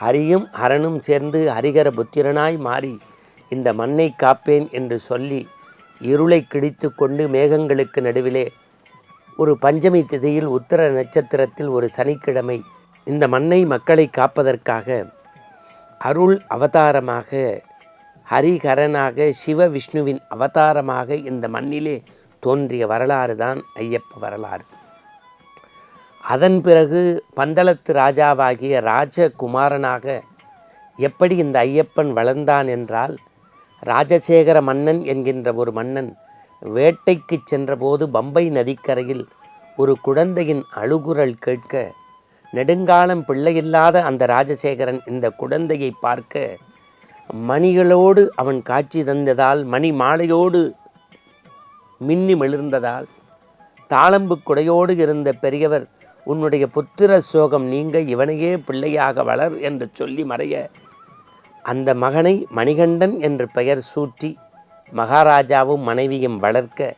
ஹரியும் ஹரனும் சேர்ந்து ஹரிகர புத்திரனாய் மாறி இந்த மண்ணை காப்பேன் என்று சொல்லி இருளை கிழித்து கொண்டு மேகங்களுக்கு நடுவிலே ஒரு பஞ்சமி திதியில் உத்தர நட்சத்திரத்தில் ஒரு சனிக்கிழமை இந்த மண்ணை மக்களை காப்பதற்காக அருள் அவதாரமாக ஹரிஹரனாக சிவ விஷ்ணுவின் அவதாரமாக இந்த மண்ணிலே தோன்றிய வரலாறு தான் ஐயப்ப வரலாறு. அதன் பிறகு பந்தளத்து ராஜாவாகிய ராஜகுமாரனாக எப்படி இந்த ஐயப்பன் வளர்ந்தான் என்றால் ராஜசேகர மன்னன் என்கின்ற ஒரு மன்னன் வேட்டைக்கு சென்றபோது பம்பை நதிக்கரையில் ஒரு குழந்தையின் அழுகுரல் கேட்க நெடுங்காலம் பிள்ளையில்லாத அந்த ராஜசேகரன் இந்த குழந்தையை பார்க்க மணிகளோடு அவன் காட்சி தந்ததால் மணி மாலையோடு மின்னி மிளிர்ந்ததால் தாளம்பு குடையோடு இருந்த பெரியவர் உன்னுடைய புத்திர சோகம் நீங்க இவனையே பிள்ளையாக வளர் என்று சொல்லி மறைய அந்த மகனை மணிகண்டன் என்று பெயர் சூட்டி மகாராஜாவும் மனைவியும் வளர்க்க